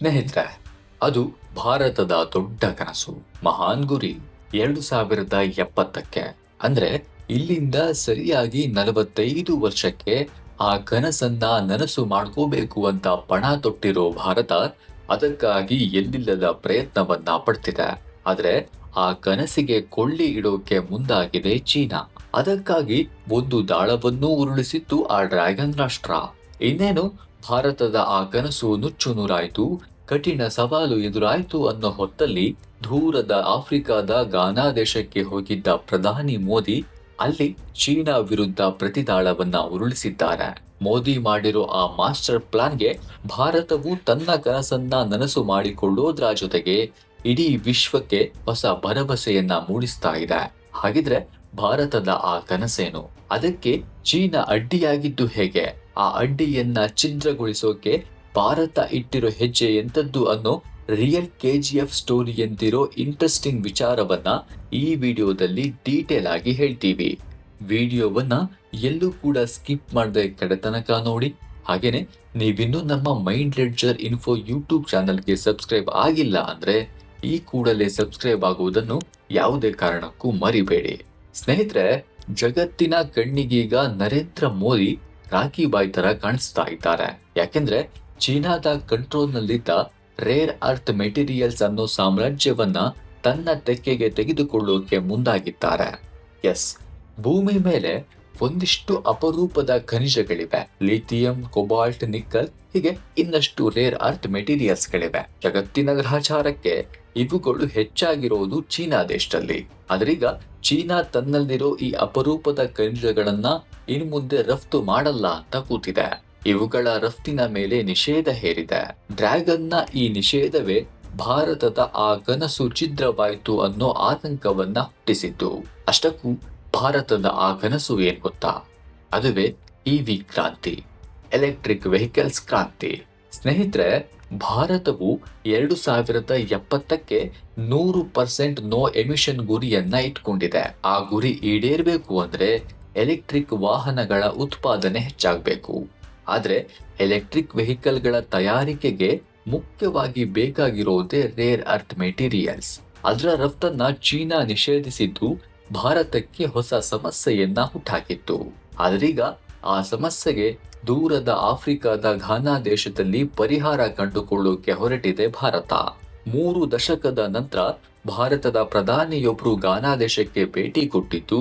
ಸ್ನೇಹಿತರೆ, ಅದು ಭಾರತದ ದೊಡ್ಡ ಕನಸು. ಮಹಾನ್ ಗುರಿ. ಎರಡು ಸಾವಿರದ ಎಪ್ಪತ್ತಕ್ಕೆ, ಅಂದ್ರೆ ಇಲ್ಲಿಂದ ಸರಿಯಾಗಿ ನಲವತ್ತೈದು ವರ್ಷಕ್ಕೆ ಆ ಕನಸನ್ನ ನನಸು ಮಾಡ್ಕೋಬೇಕು ಅಂತ ಪಣ ತೊಟ್ಟಿರೋ ಭಾರತ ಅದಕ್ಕಾಗಿ ಎಲ್ಲಿಲ್ಲದ ಪ್ರಯತ್ನವನ್ನ ಪಡ್ತಿದೆ. ಆದ್ರೆ ಆ ಕನಸಿಗೆ ಕೊಳ್ಳಿ ಇಡೋಕೆ ಮುಂದಾಗಿದೆ ಚೀನಾ. ಅದಕ್ಕಾಗಿ ಒಂದು ದಾಳವನ್ನೂ ಉರುಳಿಸಿತ್ತು ಆ ಡ್ರ್ಯಾಗನ್ ರಾಷ್ಟ್ರ. ಇನ್ನೇನು, ಭಾರತದ ಆ ಕನಸು ನುಚ್ಚು ನೂರಾಯ್ತು. ಕಠಿಣ ಸವಾಲು ಎದುರಾಯಿತು ಅನ್ನೋ ಹೊತ್ತಲ್ಲಿ ದೂರದ ಆಫ್ರಿಕಾದ ಗಾನಾ ದೇಶಕ್ಕೆ ಹೋಗಿದ್ದ ಪ್ರಧಾನಿ ಮೋದಿ ಅಲ್ಲಿ ಚೀನಾ ವಿರುದ್ಧ ಪ್ರತಿದಾಳವನ್ನ ಉರುಳಿಸಿದ್ದಾರೆ. ಮೋದಿ ಮಾಡಿರೋ ಆ ಮಾಸ್ಟರ್ ಪ್ಲಾನ್ಗೆ ಭಾರತವು ತನ್ನ ಕನಸನ್ನ ನನಸು ಮಾಡಿಕೊಳ್ಳೋದ್ರ ಜೊತೆಗೆ ಇಡೀ ವಿಶ್ವಕ್ಕೆ ಹೊಸ ಭರವಸೆಯನ್ನ ಮೂಡಿಸ್ತಾ ಇದೆ. ಹಾಗಿದ್ರೆ ಭಾರತದ ಆ ಕನಸೇನು? ಅದಕ್ಕೆ ಚೀನಾ ಅಡ್ಡಿಯಾಗಿದ್ದು ಹೇಗೆ? ಆ ಅಡ್ಡಿಯನ್ನ ಛಿದ್ರಗೊಳಿಸೋಕೆ ಭಾರತ ಇಟ್ಟಿರೋ ಹೆಜ್ಜೆ ಎಂಥದ್ದು ಅನ್ನೋ real K G F story ಎಂದಿರೋ interesting ವಿಚಾರವನ್ನ ಈ ವಿಡಿಯೋದಲ್ಲಿ ಡೀಟೇಲ್ ಆಗಿ ಹೇಳ್ತೀವಿ. ವಿಡಿಯೋವನ್ನ ಎಲ್ಲೂ ಕೂಡ ಸ್ಕಿಪ್ ಮಾಡದೆ ಕಡೆ ತನಕ ನೋಡಿ. ಹಾಗೇನೆ, ನೀವಿನ್ನೂ ನಮ್ಮ ಮೈಂಡ್ ಲೆಡ್ಜರ್ ಇನ್ಫೋ ಯೂಟ್ಯೂಬ್ ಚಾನಲ್ಗೆ ಸಬ್ಸ್ಕ್ರೈಬ್ ಆಗಿಲ್ಲ ಅಂದ್ರೆ ಈ ಕೂಡಲೇ ಸಬ್ಸ್ಕ್ರೈಬ್ ಆಗುವುದನ್ನು ಯಾವುದೇ ಕಾರಣಕ್ಕೂ ಮರಿಬೇಡಿ. ಸ್ನೇಹಿತರೆ, ಜಗತ್ತಿನ ಕಣ್ಣಿಗೀಗ ನರೇಂದ್ರ ಮೋದಿ ರಾಖಿ ಬಾಯ್ ತರ ಕಾಣಿಸ್ತಾ ಇದ್ದಾರೆ. ಯಾಕೆಂದ್ರೆ ಚೀನಾದ ಕಂಟ್ರೋಲ್ನಲ್ಲಿದ್ದ ರೇರ್ ಅರ್ತ್ ಮೆಟೀರಿಯಲ್ಸ್ ಅನ್ನೋ ಸಾಮ್ರಾಜ್ಯವನ್ನ ತನ್ನ ತೆಕ್ಕೆಗೆ ತೆಗೆದುಕೊಳ್ಳೋಕೆ ಮುಂದಾಗಿದ್ದಾರೆ. ಎಸ್, ಭೂಮಿ ಮೇಲೆ ಒಂದಿಷ್ಟು ಅಪರೂಪದ ಖನಿಜಗಳಿವೆ. ಲಿಥಿಯಂ, ಕೊಬಾಲ್ಟ್, ನಿಕ್ಕಲ್ ಹೀಗೆ ಇನ್ನಷ್ಟು ರೇರ್ ಅರ್ತ್ ಮೆಟೀರಿಯಲ್ಸ್ ಗಳಿವೆ ಜಗತ್ತಿನ ಗ್ರಹಚಾರಕ್ಕೆ ಇವುಗಳು ಹೆಚ್ಚಾಗಿರೋದು ಚೀನಾ ದೇಶದಲ್ಲಿ. ಆದರೀಗ ಚೀನಾ ತನ್ನಲ್ಲಿರೋ ಈ ಅಪರೂಪದ ಖನಿಜಗಳನ್ನ ಇನ್ಮುಂದೆ ರಫ್ತು ಮಾಡಲ್ಲ ಅಂತ ಕೂತಿದೆ. ಇವುಗಳ ರಫ್ತಿನ ಮೇಲೆ ನಿಷೇಧ ಹೇರಿದೆ. ಡ್ರ್ಯಾಗನ್ನ ಈ ನಿಷೇಧವೇ ಭಾರತದ ಆ ಕನಸು ಛಿದ್ರವಾಯಿತು ಅನ್ನೋ ಆತಂಕವನ್ನ ಹುಟ್ಟಿಸಿತು ಅಷ್ಟಕ್ಕೂ ಭಾರತದ ಆ ಕನಸು ಏನ್ ಗೊತ್ತಾ? ಅದುವೇ ಇವಿ ಕ್ರಾಂತಿ, ಎಲೆಕ್ಟ್ರಿಕ್ ವೆಹಿಕಲ್ಸ್ ಕ್ರಾಂತಿ. ಸ್ನೇಹಿತರೆ, ಭಾರತವು ಎರಡು ಸಾವಿರದ ಎಪ್ಪತ್ತಕ್ಕೆ ನೂರು ಪರ್ಸೆಂಟ್ ನೋ ಎಮಿಷನ್ ಗುರಿಯನ್ನ ಇಟ್ಕೊಂಡಿದೆ. ಆ ಗುರಿ ಈಡೇರಬೇಕು ಅಂದ್ರೆ ಎಲೆಕ್ಟ್ರಿಕ್ ವಾಹನಗಳ ಉತ್ಪಾದನೆ ಹೆಚ್ಚಾಗಬೇಕು. ಆದ್ರೆ ಎಲೆಕ್ಟ್ರಿಕ್ ವೆಹಿಕಲ್ಗಳ ತಯಾರಿಕೆಗೆ ಮುಖ್ಯವಾಗಿ ಬೇಕಾಗಿರೋದೇ ರೇರ್ ಅರ್ಥ್ ಮೆಟೀರಿಯಲ್ಸ್ ಅದರ ರಫ್ತನ್ನ ಚೀನಾ ನಿಷೇಧಿಸಿದ್ದು ಭಾರತಕ್ಕೆ ಹೊಸ ಸಮಸ್ಯೆಯನ್ನ ಹುಟ್ಟಾಕಿತ್ತು ಆದರೀಗ ಆ ಸಮಸ್ಯೆಗೆ ದೂರದ ಆಫ್ರಿಕಾದ ಘಾನಾ ದೇಶದಲ್ಲಿ ಪರಿಹಾರ ಕಂಡುಕೊಳ್ಳೋಕೆ ಹೊರಟಿದೆ ಭಾರತ. ಮೂರು ದಶಕದ ನಂತರ ಭಾರತದ ಪ್ರಧಾನಿಯೊಬ್ರು ಘಾನಾ ದೇಶಕ್ಕೆ ಭೇಟಿ ಕೊಟ್ಟಿದ್ದು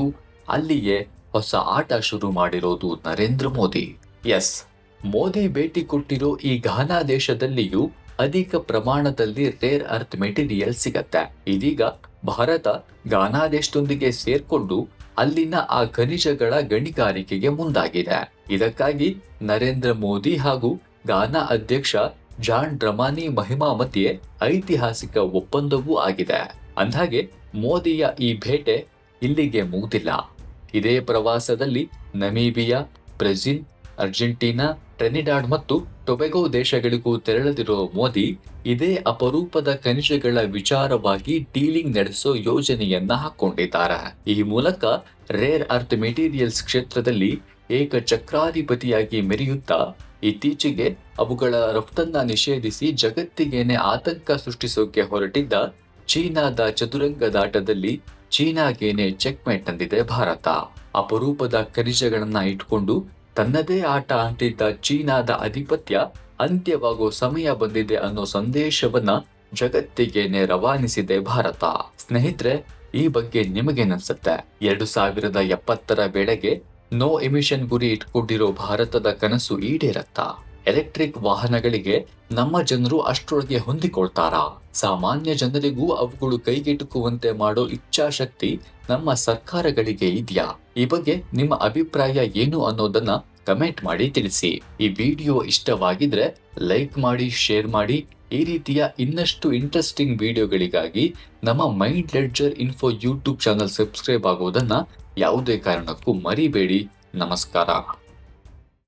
ಅಲ್ಲಿಯೇ ಹೊಸ ಆಟ ಶುರು ಮಾಡಿರೋದು ನರೇಂದ್ರ ಮೋದಿ. ಎಸ್. ಮೋದಿ ಭೇಟಿ ಕೊಟ್ಟಿರೋ ಈ ಘಾನಾ ದೇಶದಲ್ಲಿಯೂ ಅಧಿಕ ಪ್ರಮಾಣದಲ್ಲಿ ರೇರ್ ಅರ್ತ್ ಮೆಟೀರಿಯಲ್ ಸಿಗತ್ತೆ. ಇದೀಗ ಭಾರತ ಘಾನಾ ದೇಶದೊಂದಿಗೆ ಸೇರ್ಕೊಂಡು ಅಲ್ಲಿನ ಆ ಖನಿಜಗಳ ಗಣಿಗಾರಿಕೆಗೆ ಮುಂದಾಗಿದೆ. ಇದಕ್ಕಾಗಿ ನರೇಂದ್ರ ಮೋದಿ ಹಾಗೂ ಘಾನಾ ಅಧ್ಯಕ್ಷ ಜಾನ್ ಡ್ರಮಾನಿ ಮಹಿಮಾ ಮಧ್ಯೆ ಐತಿಹಾಸಿಕ ಒಪ್ಪಂದವೂ ಆಗಿದೆ. ಅಂದ್ಹಾಗೆ ಮೋದಿಯ ಈ ಭೇಟೆ ಇಲ್ಲಿಗೆ ಮುಗುದಿಲ್ಲ. ಇದೇ ಪ್ರವಾಸದಲ್ಲಿ ನಮೀಬಿಯಾ, ಬ್ರೆಜಿಲ್, ಅರ್ಜೆಂಟೀನಾ ಟ್ರೆನಿಡಾಡ್ ಮತ್ತು ಟೊಬೆಗೋ ದೇಶಗಳಿಗೂ ತೆರಳದಿರೋ ಮೋದಿ ಇದೇ ಅಪರೂಪದ ಖನಿಜಗಳ ವಿಚಾರವಾಗಿ ಡೀಲಿಂಗ್ ನಡೆಸೋ ಯೋಜನೆಯನ್ನ ಹಾಕೊಂಡಿದ್ದಾರೆ. ಈ ಮೂಲಕ ರೇರ್ ಅರ್ಥ್ ಮೆಟೀರಿಯಲ್ಸ್ ಕ್ಷೇತ್ರದಲ್ಲಿ ಏಕ ಚಕ್ರಾಧಿಪತಿಯಾಗಿ ಮೆರೆಯುತ್ತಾ ಇತ್ತೀಚೆಗೆ ಅವುಗಳ ರಫ್ತನ್ನ ನಿಷೇಧಿಸಿ ಜಗತ್ತಿಗೇನೆ ಆತಂಕ ಸೃಷ್ಟಿಸೋಕೆ ಹೊರಟಿದ್ದ ಚೀನಾದ ಚದುರಂಗದಾಟದಲ್ಲಿ ಚೀನಾಗೇನೆ ಚೆಕ್ಮೇಟ್ ತಂದಿದೆ ಭಾರತ. ಅಪರೂಪದ ಖನಿಜಗಳನ್ನ ಇಟ್ಕೊಂಡು ತನ್ನದೇ ಆಟ ಅಂತಿದ್ದ ಚೀನಾದ ಅಧಿಪತ್ಯ ಅಂತ್ಯವಾಗೋ ಸಮಯ ಬಂದಿದೆ ಅನ್ನೋ ಸಂದೇಶವನ್ನ ಜಗತ್ತಿಗೇನೆ ರವಾನಿಸಿದೆ ಭಾರತ. ಸ್ನೇಹಿತರೆ, ಈ ಬಗ್ಗೆ ನಿಮಗೇನನ್ಸುತ್ತೆ ಎರಡು ಸಾವಿರದ ಎಪ್ಪತ್ತರ ವೇಳೆಗೆ ನೋ ಎಮಿಷನ್ ಗುರಿ ಇಟ್ಕೊಂಡಿರೋ ಭಾರತದ ಕನಸು ಈಡೇರತ್ತಾ? ಎಲೆಕ್ಟ್ರಿಕ್ ವಾಹನಗಳಿಗೆ ನಮ್ಮ ಜನರು ಅಷ್ಟರೊಳಗೆ ಹೊಂದಿಕೊಳ್ತಾರಾ? ಸಾಮಾನ್ಯ ಜನರಿಗೂ ಅವುಗಳು ಕೈಗೆಟುಕುವಂತೆ ಮಾಡೋ ಇಚ್ಛಾಶಕ್ತಿ ನಮ್ಮ ಸರ್ಕಾರಗಳಿಗೆ ಇದೆಯಾ? ಈ ಬಗ್ಗೆ ನಿಮ್ಮ ಅಭಿಪ್ರಾಯ ಏನು ಅನ್ನೋದನ್ನ ಕಮೆಂಟ್ ಮಾಡಿ ತಿಳಿಸಿ. ಈ ವಿಡಿಯೋ ಇಷ್ಟವಾಗಿದ್ರೆ ಲೈಕ್ ಮಾಡಿ, ಶೇರ್ ಮಾಡಿ. ಈ ರೀತಿಯ ಇನ್ನಷ್ಟು ಇಂಟ್ರೆಸ್ಟಿಂಗ್ ವಿಡಿಯೋಗಳಿಗಾಗಿ ನಮ್ಮ mind ledger info YouTube channel subscribe ಆಗೋದನ್ನ ಯಾವುದೇ ಕಾರಣಕ್ಕೂ ಮರಿಬೇಡಿ. ನಮಸ್ಕಾರ.